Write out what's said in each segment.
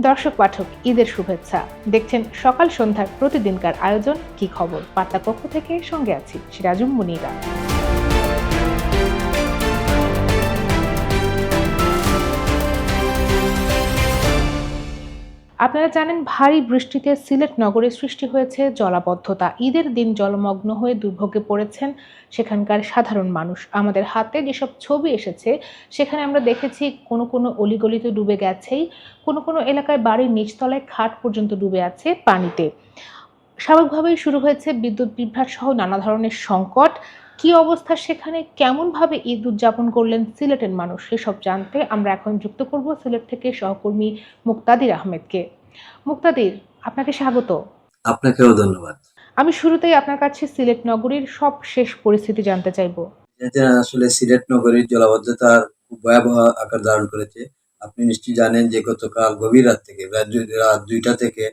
দর্শক পাঠক, ঈদের শুভেচ্ছা। দেখছেন সকাল সন্ধ্যার প্রতিদিনকার আয়োজন, কি খবর? বার্তা পক্ষ থেকে সঙ্গে আছি, সিরাজুম মুনিরা। আপনারা জানেন ভারী বৃষ্টিতে সিলেট নগরে সৃষ্টি হয়েছে জলাবদ্ধতা। ঈদের দিন জলমগ্ন হয়ে দুর্ভোগে পড়েছেন সেখানকার সাধারণ মানুষ। আমাদের হাতে যেসব ছবি এসেছে, সেখানে আমরা দেখেছি কোনো কোনো অলিগলিতে ডুবে গেছেই, কোনো কোনো এলাকায় বাড়ির নিচতলায় খাট পর্যন্ত ডুবে আছে পানিতে। স্বাভাবিকভাবেই শুরু হয়েছে বিদ্যুৎ বিভ্রাট সহ নানা ধরনের সংকট। কি অবস্থা সেখানে? কেমনভাবে ঈদ উদযাপন করলেন সিলেটের মানুষ? সেসব জানতে আমরা এখন যুক্ত করব সিলেট থেকে সহকর্মী মুক্তাদির আহমেদকে। মুক্তাদির আপনাকে স্বাগত। আপনাকেও ধন্যবাদ। আমি শুরুতেই আপনার কাছে সিলেট নগরীর সব শেষ পরিস্থিতি জানতে চাইব। আসলে সিলেট নগরীর জলাবদ্ধতার খুব ভয়াবহ আকার ধারণ করেছে। আপনি নিশ্চয়ই জানেন যে গতকাল গভীর রাত থেকে রাত দুইটা থেকে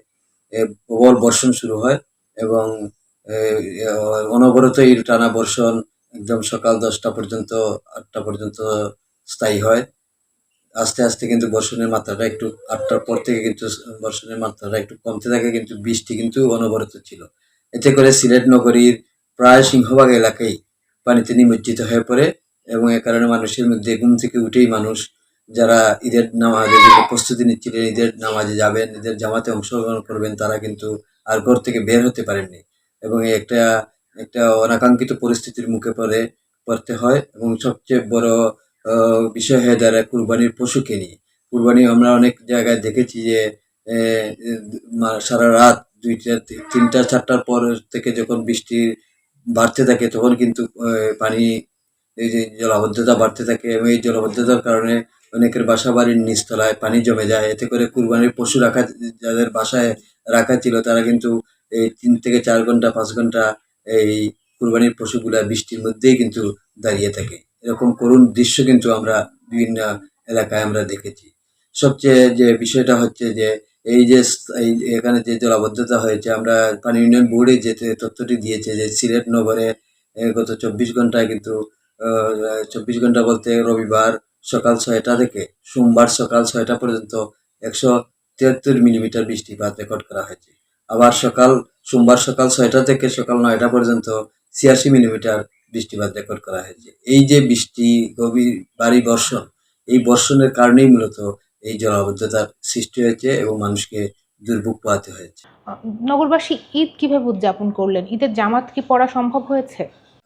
প্রবল বর্ষণ শুরু হয় এবং অনবরত এই টানা বর্ষণ একদম সকাল দশটা পর্যন্ত, আটটা পর্যন্ত স্থায়ী হয়। আস্তে আস্তে কিন্তু বর্ষণের মাত্রাটা একটু, আটটার পর থেকে কিন্তু বর্ষণের মাত্রাটা একটু কমতে থাকে, কিন্তু বৃষ্টি কিন্তু অনবরত ছিল। এতে করে সিলেট নগরীর প্রায় সিংহভাগ এলাকায় পানিতে নিমজ্জিত হয়ে পড়ে এবং এ কারণে মানুষের মধ্যে ঘুম থেকে উঠেই মানুষ যারা ঈদের নামাজের প্রস্তুতি নিচ্ছিলেন, ঈদের নামাজে যাবেন, ঈদের জামাতে অংশগ্রহণ করবেন, তারা কিন্তু আর ঘর থেকে বের হতে পারেননি। এবং একটা একটা অনাকাঙ্ক্ষিত পরিস্থিতির মুখে পড়ে, পড়তে হয় এবং সবচেয়ে বড় বিষয় হয়ে দাঁড়ায় কুরবানির পশুকে নিয়ে। কুরবানি আমরা অনেক জায়গায় দেখেছি যে সারা রাত দুইটা, তিনটা, চারটার পর থেকে যখন বৃষ্টি বাড়তে থাকে তখন কিন্তু পানি, এই যে জলাবদ্ধতা বাড়তে থাকে এবং এই জলাবদ্ধতার কারণে অনেকের বাসা বাড়ির নিচতলায় পানি জমে যায়। এতে করে কুরবানির পশু রাখা, যাদের বাসায় রাখা ছিল তারা কিন্তু এই তিন থেকে চার ঘণ্টা, পাঁচ ঘণ্টা এই কুরবানির পশুগুলা বৃষ্টির মধ্যেই কিন্তু দাঁড়িয়ে থাকে। এরকম করুণ দৃশ্য কিন্তু আমরা বিভিন্ন এলাকায় আমরা দেখেছি। সবচেয়ে যে বিষয়টা হচ্ছে যে, এই যে এই এখানে যে জলাবদ্ধতা হয়েছে, আমরা পানি ইউনিয়ন বোর্ডে যে তথ্যটি দিয়েছে যে সিলেট নগরে গত চব্বিশ ঘন্টায় কিন্তু চব্বিশ ঘণ্টা বলতে রবিবার সকাল ছয়টা থেকে সোমবার সকাল ছয়টা পর্যন্ত একশো তিয়াত্তর মিলিমিটার বৃষ্টিপাত রেকর্ড করা হয়েছে। আবার সকাল সোমবার সকাল ছয়টা থেকে সকাল নয়টা পর্যন্ত ছিয়াশি মিলিমিটার বৃষ্টিপাত রেকর্ড করা হয়েছে। এই যে বৃষ্টি গভীর ভারী বর্ষণ এই বর্ষণের কারণেই মূলত এই জলাবদ্ধতার সৃষ্টি হয়েছে এবং মানুষকে দুর্ভোগ পোহাতে হয়েছে। নগরবাসী ঈদ কীভাবে উদযাপন করলেন? ঈদের জামাত কি পড়া সম্ভব হয়েছে?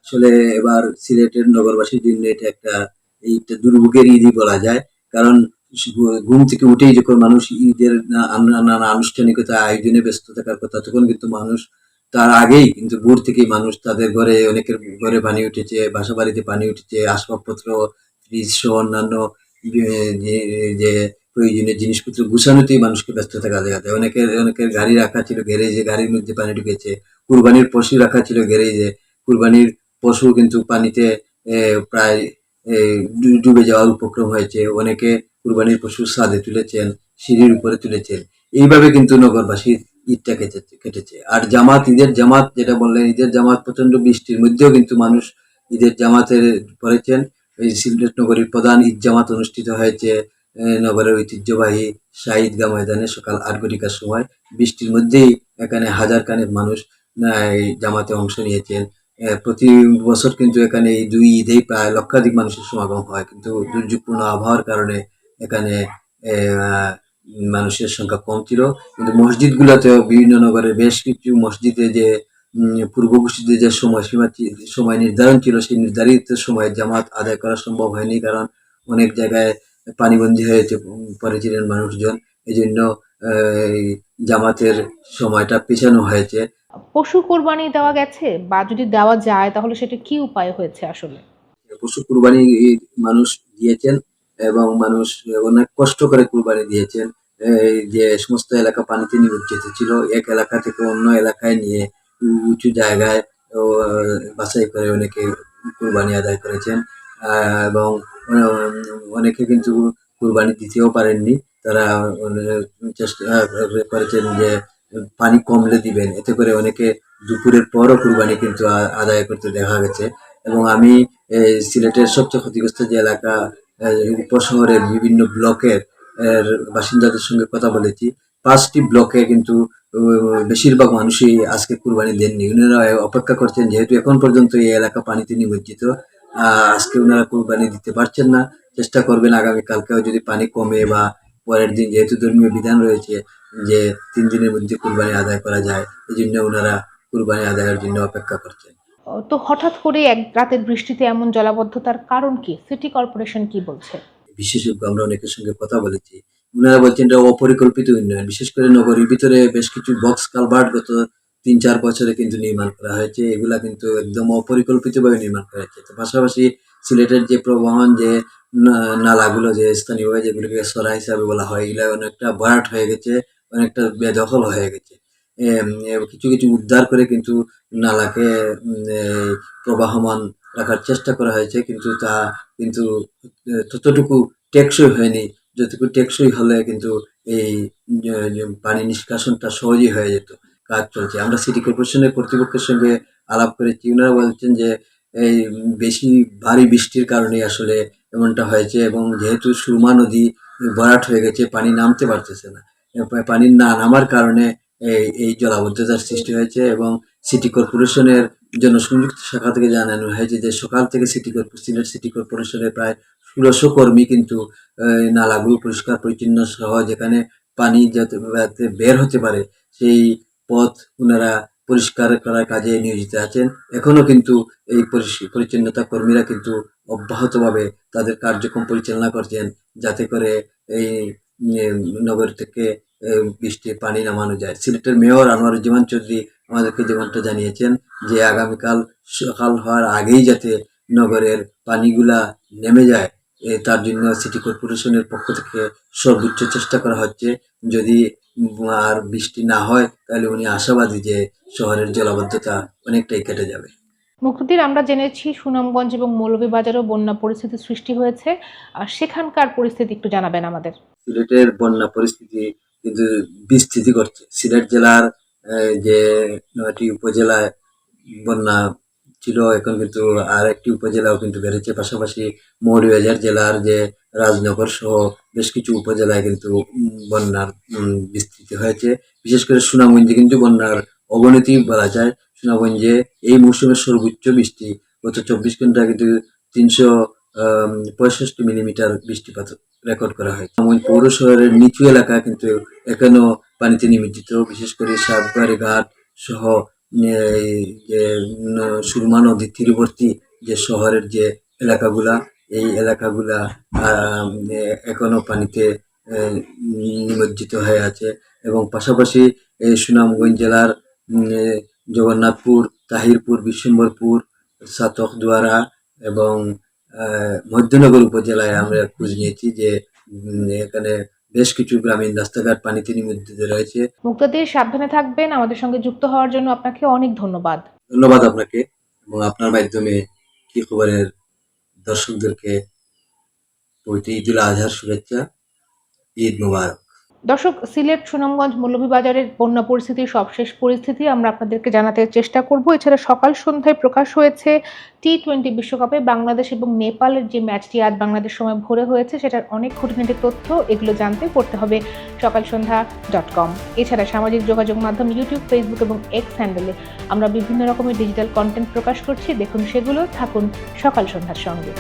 আসলে এবার সিলেটের নগরবাসীর জন্য এটা একটা এইটা দুর্ভোগের ঈদই বলা যায়। কারণ ঘুম থেকে উঠেই যখন মানুষ ঈদের নানা আনুষ্ঠানিকতা, আয়োজনে ব্যস্ত থাকার কথা, তখন কিন্তু মানুষ তার আগেই কিন্তু ভোর থেকেই মানুষ তাদের ঘরে অনেকের ঘরে পানি উঠেছে, বাসা বাড়িতে পানি উঠেছে, আসবাবপত্র ফ্রিজ সহ অন্যান্য যে প্রয়োজনীয় জিনিসপত্র গুছানোতেই মানুষকে ব্যস্ত থাকা দেখা যায়। অনেকের অনেকের গাড়ি রাখা ছিল গ্যারেজে গাড়ির মধ্যে পানি ঢুকেছে, কুরবানির পশু রাখা ছিল গ্যারেজে কুরবানির পশু কিন্তু পানিতে প্রায় ডুবে যাওয়ার উপক্রম হয়েছে। অনেকে কুরবানির পশু ছাদে তুলেছেন, সিঁড়ির উপরে তুলেছেন। এইভাবে কিন্তু নগরবাসীর ঈদটা কেটেছে কেটেছে। আর জামাত, ঈদের জামাত যেটা বললেন, ঈদের জামাত প্রচণ্ড বৃষ্টির মধ্যেও কিন্তু মানুষ ঈদের জামাতে পড়েছেন। এই সিলেট নগরীর প্রধান ঈদ জামাত অনুষ্ঠিত হয়েছে নগরের ঐতিহ্যবাহী শাহ ঈদগাহ ময়দানে সকাল আট ঘটিকার সময়। বৃষ্টির মধ্যেই এখানে হাজার খানেক মানুষ এই জামাতে অংশ নিয়েছেন। প্রতি বছর কিন্তু এখানে এই দুই ঈদেই প্রায় লক্ষাধিক মানুষের সমাগম হয়। কিন্তু দুর্যোগপূর্ণ আবহাওয়ার কারণে এখানে আহ, মানুষের সংখ্যা কম ছিল। কিন্তু মসজিদগুলোতেও বিভিন্ন নগরের বেশ কিছু মসজিদে যে পূর্ব ঘোষিত যে সময়সীমা সময় নির্ধারণ ছিল সেই নির্ধারিত সময়ে জামাত আদায় করা সম্ভব হয়নি কারণ অনেক জায়গায় পানিবন্দী হয়েছে উম, পড়েছিলেন মানুষজন। এই জন্য জামাতের সময়টা পেছানো হয়েছে। পশু কোরবানি দেওয়া গেছে বা যদি দেওয়া যায় তাহলে সেটা কি উপায় হয়েছে আসলে? পশু কুরবানি মানুষ দিয়েছেন। এবং মানুষ, অনেক কষ্ট করে কুরবানি দিয়েছেন। এই যে সমস্ত এলাকা পানিতে নিমজ্জিত ছিল, এক এলাকা থেকে অন্য এলাকায় নিয়ে উঁচু জায়গায় বাছাই করে অনেকে কুরবানি আদায় করেছেন। এবং অনেকে কিন্তু কুরবানি দিতেও পারেননি। তারা চেষ্টা করেছেন যে পানি কমলে দিবেন। এতে করে অনেকে দুপুরের পরও কুরবানি কিন্তু আদায় করতে দেখা গেছে। এবং আমি সিলেটের সবচেয়ে ক্ষতিগ্রস্ত যে এলাকা উপশহরের বিভিন্ন ব্লকের বাসিন্দাদের সঙ্গে কথা বলেছি। পাঁচটি ব্লকে কিন্তু বেশিরভাগ মানুষই আজকে কুরবানি দেননি। ওনারা অপেক্ষা করছেন, যেহেতু এখন পর্যন্ত এই এলাকা পানিতে নিমজ্জিত আজকে ওনারা কুরবানি দিতে পারছেন না। চেষ্টা করবেন আগামীকালকেও যদি পানি কমে বা পরের দিন যেহেতু ধর্মীয় বিধান রয়েছে যে তিন দিনের মধ্যে কুরবানি আদায় করা যায় এই জন্য ওনারা কুরবানি আদায়ের জন্য অপেক্ষা করছেন। তো হঠাৎ করে এক রাতের বৃষ্টিতে এমন জলাবদ্ধতার কারণ কি? সিটি কর্পোরেশন কি বলছে? বিশেষজ্ঞ আমরা অনেকের সঙ্গে কথা বলেছি। ওনারা বলছেন এটা অপরিকল্পিত উন্নয়ন। বিশেষ করে নগরীর ভিতরে বেশ কিছু বক্স কালভার্ট গত তিন চার বছরে কিন্তু নির্মাণ করা হয়েছে। এগুলা কিন্তু একদম অপরিকল্পিতভাবে নির্মাণ করা হয়েছে। তো পাশাপাশি সিলেটের যে প্রবহন, যে নালাগুলো, যে স্থানীয়ভাবে যেগুলোকে সরা হিসাবে বলা হয়, এগুলো অনেকটা ভরাট হয়ে গেছে, অনেকটা বেদখল হয়ে গেছে। কিছু কিছু উদ্ধার করে কিন্তু নালাকে প্রবাহমান রাখার চেষ্টা করা হয়েছে, কিন্তু তা কিন্তু ততটুকু টেকসই হয়নি। যতটুকু টেকসই হলে কিন্তু এই পানি নিষ্কাশনটা সহজই হয়ে যেত, কাজ চলছে। আমরা সিটি কর্পোরেশনের কর্তৃপক্ষের সঙ্গে আলাপ করেছি ওনারা বলছেন যে, এই বেশি ভারী বৃষ্টির কারণে আসলে এমনটা হয়েছে এবং যেহেতু সুরমা নদী ভরাট হয়ে গেছে, পানি নামতে পারতেছে না। পানি না নামার কারণে এই এই জলাবদ্ধতার সৃষ্টি হয়েছে এবং সিটি কর্পোরেশনের জনসংযুক্ত শাখা থেকে জানানো হয়েছে যে সকাল থেকে সিটি কর্পোরেশনের সিটি কর্পোরেশনের প্রায় ষোলোশো কর্মী কিন্তু নালাগুলো পরিষ্কার, পরিচ্ছন্ন সহ যেখানে পানি যাতে বের হতে পারে, সেই পথ ওনারা পরিষ্কার করার কাজে নিয়োজিত আছেন। এখনও কিন্তু এই পরিচ্ছন্নতা কর্মীরা কিন্তু অব্যাহতভাবে তাদের কার্যক্রম পরিচালনা করছেন, যাতে করে এই, নগর থেকে বৃষ্টির পানি নামানো যায়। সিলেটের মেয়র আনোয়ারুজ্জামান চৌধুরী আমাদেরকে যেমনটা জানিয়েছেন যে আগামীকাল সকাল হওয়ার আগেই যাতে নগরের পানিগুলা নেমে যায় তার জন্য সিটি কর্পোরেশনের পক্ষ থেকে সর্বোচ্চ চেষ্টা করা হচ্ছে। যদি আর বৃষ্টি না হয় তাহলে উনি আশাবাদী যে শহরের জলাবদ্ধতা অনেকটাই কেটে যাবে। মুক্তিদিন আমরা জেনেছি সুনামগঞ্জ এবং মৌলভীবাজারও বন্যা পরিস্থিতি সৃষ্টি হয়েছে। আর সেখানকার পরিস্থিতি একটু জানাবেন আমাদের। সিলেটের বন্যা পরিস্থিতি কিন্তু বিস্তৃতি করছে। সিলেট জেলার যে নয়টি উপজেলায় বন্যা ছিল, এখন কিন্তু আর একটি উপজেলাও কিন্তু বেড়েছে। পাশাপাশি মৌলভীবাজার জেলার যে রাজনগর সহ বেশ কিছু উপজেলায় কিন্তু বন্যার বিস্তৃতি হয়েছে। বিশেষ করে সুনামগঞ্জে কিন্তু বন্যার অবনতি বলা যায়। সুনামগঞ্জে এই মৌসুমের সর্বোচ্চ বৃষ্টি, গত চব্বিশ ঘণ্টা কিন্তু তিনশো পঁয়ষট্টি মিলিমিটার বৃষ্টিপাত রেকর্ড করা হয় সুনামগঞ্জ পৌর শহরের নিচু এলাকা কিন্তু এখনও পানিতে নিমজ্জিত। বিশেষ করে সাবগাড়ি ঘাট সহ যে সুরমা নদীর তীরবর্তী যে শহরের যে এলাকাগুলা এই এলাকাগুলা এখনও পানিতে নিমজ্জিত হয়ে আছে। এবং পাশাপাশি এই সুনামগঞ্জ জেলার জগন্নাথপুর তাহিরপুর বিশ্বম্বরপুর সাতকদুয়ারা এবং আহ, মধ্যনগর উপজেলায় আমরা খোঁজ নিয়েছি যে এখানে বেশ কিছু গ্রামীণ রাস্তাঘাট পানিতে নিমজ্জিত রয়েছে। মুক্তাদির সাবধানে থাকবেন। আমাদের সঙ্গে যুক্ত হওয়ার জন্য আপনাকে অনেক ধন্যবাদ। ধন্যবাদ আপনাকে এবং আপনার মাধ্যমে কি খবরের দর্শকদেরকে পবিত্র ঈদুল আজহার শুভেচ্ছা ঈদ মুবারক। দর্শক, সিলেট সুনামগঞ্জ মৌলভীবাজারের বন্যা পরিস্থিতির সবশেষ পরিস্থিতি আমরা আপনাদেরকে জানাতে চেষ্টা করব। এছাড়া সকাল সন্ধ্যায় প্রকাশ হয়েছে টি টোয়েন্টি বিশ্বকাপে বাংলাদেশ এবং নেপালের যে ম্যাচটি আজ বাংলাদেশ সময় ভোরে হয়েছে, সেটার অনেক খুঁটিনাটি তথ্য এগুলো জানতে পড়তে হবে সকাল সন্ধ্যা ডট কম এছাড়া সামাজিক যোগাযোগ মাধ্যম ইউটিউব ফেসবুক এবং এক্স হ্যান্ডেলে আমরা বিভিন্ন রকমের ডিজিটাল কন্টেন্ট প্রকাশ করছি। দেখুন সেগুলো, থাকুন সকাল সন্ধ্যার সঙ্গে।